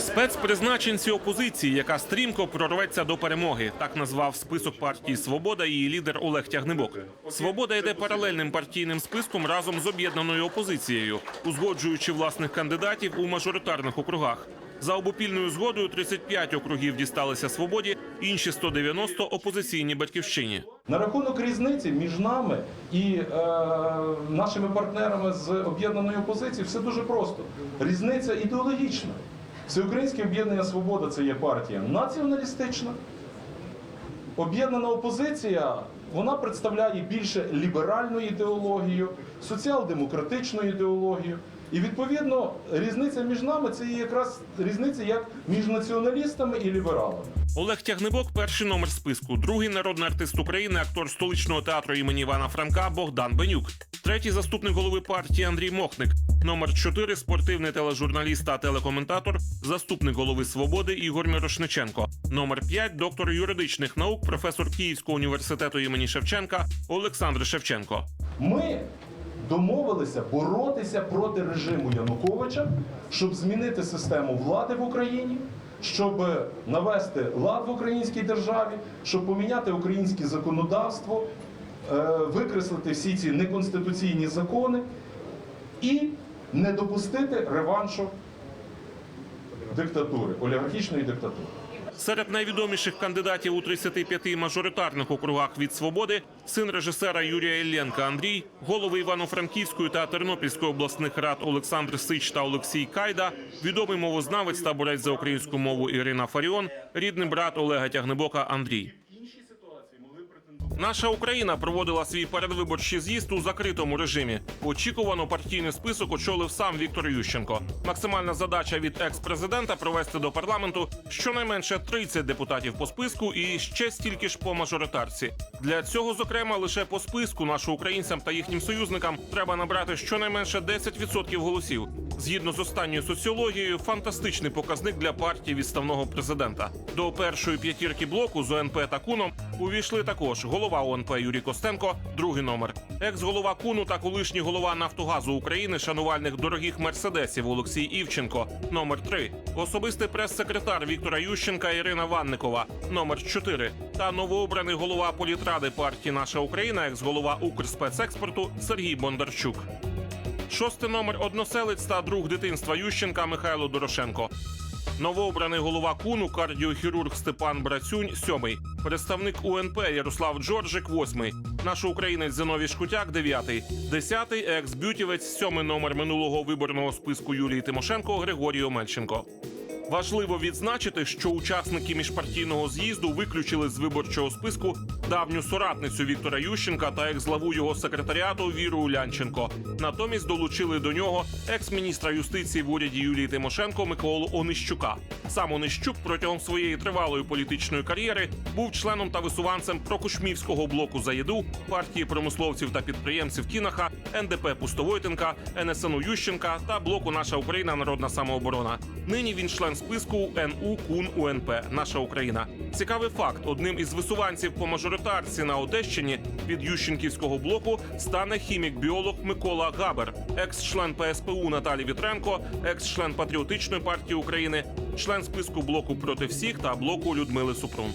Спецпризначенці опозиції, яка стрімко прорветься до перемоги, так назвав список партії Свобода її лідер Олег Тягнебок. Свобода йде паралельним партійним списком разом з об'єднаною опозицією, узгоджуючи власних кандидатів у мажоритарних округах. За обопільною згодою 35 округів дісталися свободі, інші 190 – опозиційній батьківщині. На рахунок різниці між нами і е, нашими партнерами з об'єднаної опозиції все дуже просто. Різниця ідеологічна. Всеукраїнське об'єднання Свобода це є партія націоналістична. Об'єднана опозиція вона представляє більше ліберальну ідеологію, соціал-демократичну ідеологію. І відповідно різниця між нами це є якраз різниця як між націоналістами і лібералами. Олег Тягнебок перший номер списку, другий народний артист України, актор столичного театру імені Івана Франка Богдан Бенюк, третій заступник голови партії Андрій Мохник, номер 4 спортивний тележурналіст та телекоментатор, заступник голови Свободи Ігор Мірошниченко, номер 5 доктор юридичних наук, професор Київського університету імені Шевченка Олександр Шевченко. Ми домовилися боротися проти режиму Януковича, щоб змінити систему влади в Україні, щоб навести лад в українській державі, щоб поміняти українське законодавство, е, викреслити всі ці неконституційні закони і не допустити реваншу диктатури, олігархічної диктатури. Серед найвідоміших кандидатів у 35 мажоритарних округах від свободи син режисера Юрія Іллєнка Андрій, голови Івано-Франківської та Тернопільської обласних рад Олександр Сич та Олексій Кайда, відомий мовознавець та борець за українську мову Ірина Фаріон, рідний брат Олега Тягнебока Андрій. Наша Україна проводила свій передвиборчий з'їзд у закритому режимі. Очікувано партійний список очолив сам Віктор Ющенко. Максимальна задача від екс-президента провести до парламенту щонайменше 30 депутатів по списку і ще стільки ж по мажоритарці. Для цього, зокрема, лише по списку нашим українцям та їхнім союзникам треба набрати щонайменше 10% голосів. Згідно з останньою соціологією, фантастичний показник для партії відставного президента. До першої п'ятірки блоку з ОНП та Куном увійшли також голова ОНП Юрій Костенко, другий номер, екс-голова Куну та колишній голова Нафтогазу України, шанувальник дорогих мерседесів Олексій Івченко, номер 3, особистий прес-секретар Віктора Ющенка Ірина Ванникова, номер 4, та новообраний голова політради партії Наша Україна, екс-голова Укрспецекспорту Сергій Бондарчук. Шостий номер односелець та друг дитинства Ющенка Михайло Дорошенко. Новообраний голова Куну, кардіохірург Степан Брацюнь, сьомий. Представник УНП Ярослав Джорджик, восьмий. Наш українець Зиновій Шкутяк, дев'ятий. Десятий екс-бютівець, сьомий номер минулого виборного списку Юлії Тимошенко Григорій Омельченко. Важливо відзначити, що учасники міжпартійного з'їзду виключили з виборчого списку давню соратницю Віктора Ющенка та екс-главу його секретаріату Віру Улянченко. Натомість долучили до нього екс-міністра юстиції в уряді Юлії Тимошенко Миколу Онищука. Сам Онищук протягом своєї тривалої політичної кар'єри був членом та висуванцем прокушмівського блоку за їду партії промисловців та підприємців Кінаха, НДП Пустовойтенка, НСНУ Ющенка та блоку Наша Україна Народна самооборона. Нині він член списку НУ КУН УНП Наша Україна. Цікавий факт: одним із висуванців по мажоритарці на Одещині від Ющенківського блоку стане хімік-біолог Микола Габер, екс-член ПСПУ Наталі Вітренко, екс-член Патріотичної партії України, член списку блоку проти всіх та блоку Людмили Супрун.